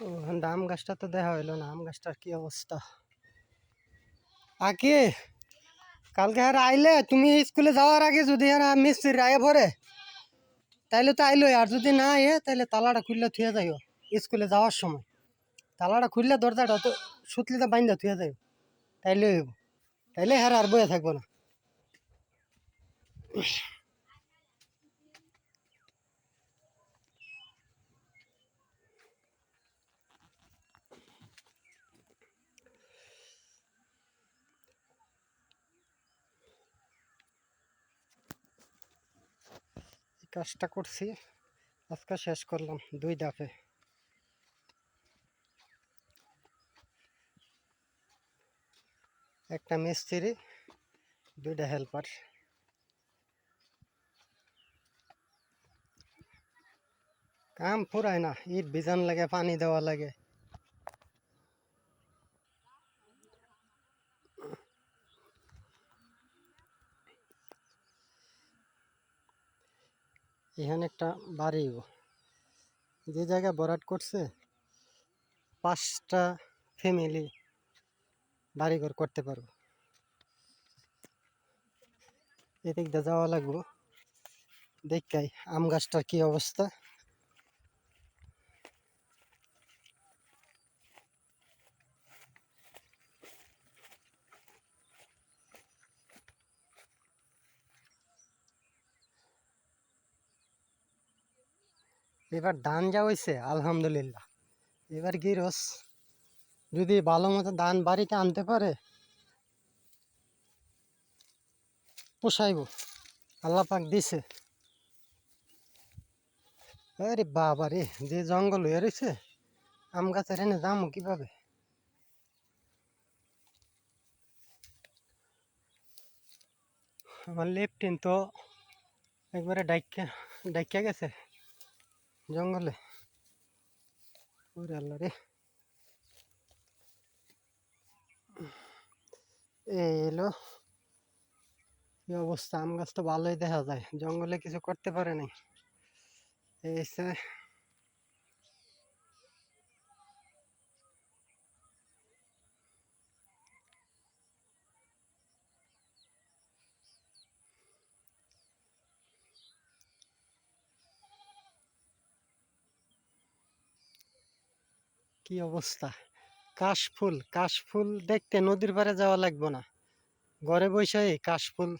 আম গাছটা তো দেখা হইল না, আম গাছটার কি অবস্থা? আগে কালকে আর আইলে, তুমি স্কুলে যাওয়ার আগে যদি আর মিস্ত্রি আয়ে পড়ে, তাইলে তো আইলোই, আর যদি না আয়ে তাহলে তালাটা খুললে থুয়ে যাইও, স্কুলে যাওয়ার সময়। তালাটা খুললে দরজাটা তো সুতলিতে বাইন্দা থুয়ে যাইও তাইলে হইব। তাইলে হ্যাঁ আর বয়ে থাকব না। কাজটা করছি। আজকে শেষ করলাম দুই দাফে একটা মিস্ত্রি, দুইটা হেল্পার কাম ফুরায় না, ইট বিজান লাগে, পানি দেওয়া লাগে। এখানে একটা বাড়ি। যে জায়গা বরাট করছে, পাঁচটা ফ্যামিলি বাড়িঘর করতে পারব। এদিক দিয়ে যাওয়া লাগবো। দেখাই আম গাছটার কী অবস্থা। এবার ধান যা হয়েছে আলহামদুলিল্লাহ। এবার গিরস যদি ভালো মতো ধান বাড়িতে আনতে পারে, পোষাইব। আল্লাহ পাক দিছে। আরে বাবা রে, যে জঙ্গল হয়ে রয়েছে আম গাছের এনে যামো কীভাবে? আমার লেফটিন তো একবারে ডাইকা ডাইকা গেছে। জঙ্গলে। ওরে রে। এই এলো। কি অবস্থা? আম গাছ তো ভালোই দেখা যায়। জঙ্গলে কিছু করতে পারে নাই। এই কি অবস্থা? কাশফুল কাশফুল দেখতে নদীর পাড়ে যাওয়া লাগবে না। ঘরে বসে কাশফুল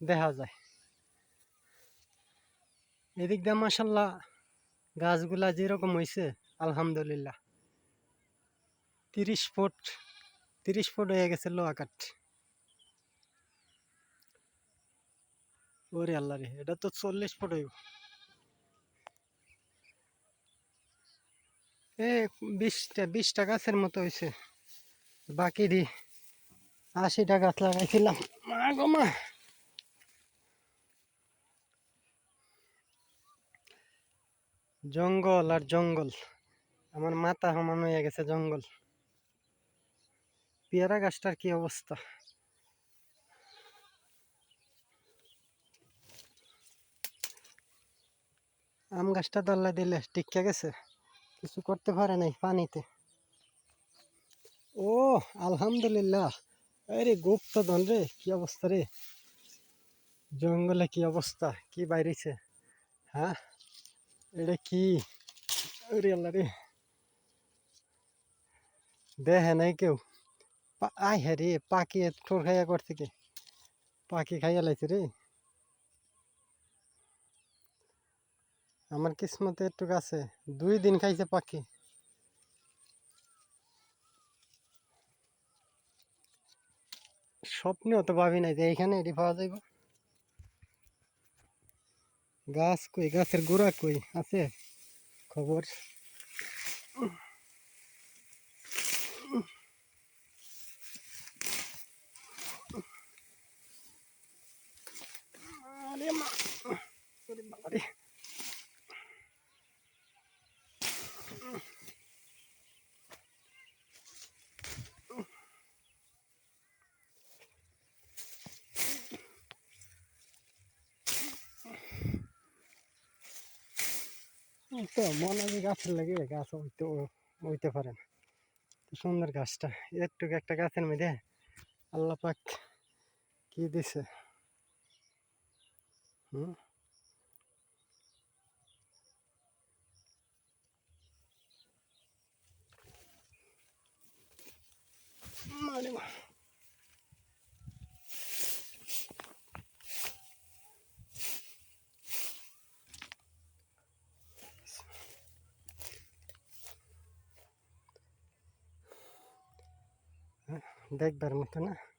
দেখা যায়। এদিক দিয়ে মাসাল্লাহ গাছগুলা যেরকম হয়েছে আলহামদুলিল্লাহ। তিরিশ ফুট তিরিশ ফুট হয়ে গেছে লোহা কাঠ। ওরে আল্লাহ রে, এটা তো চল্লিশ ফুট হইব। এ, বিশটা বিশটা গাছের মতো হয়েছে বাকি দি আশিটা গাছ লাগাইছিলাম। মা গো মা। জঙ্গল আর জঙ্গল। আমার মাথা সমান হয়ে গেছে জঙ্গল। পেয়ারা গাছটার কি অবস্থা? আম গাছটা দল্লা দিলে টিকা গেছে? কিছু করতে পারে নাই পানিতে। ও, আলহামদুলিল্লাহ। আরে গুপ্ত ধন রে, কি অবস্থা রে? জঙ্গলে কি অবস্থা? কি বাইরেছে? হ্যাঁ? এটা কি? ওরে আল্লাহ রে। দেখে নাই কেউ। আয় হ্যাঁ রে, পাখি ঠোর খাইয়া করছে কে পাখি খাইয়া লাইছে রে। আমার কিসমতে একটু আছে দুই দিন খাইছে পাখি। স্বপ্নেও তো ভাবি নাই যে এইখানে এটি পাওয়া যাইব। গাছ কই? গাছের গোড়া কই? আছে? খবর আরে মা ওরে বাবা রে। এই তো মনে হয় গাছের লাগে গাছ হইতো উইতে পারে না। সুন্দর গাছটা একটু একটা গাছের মধ্যে আল্লাহ পাক কি দিছে? হুম? মারে মা। দেখবার মতো না।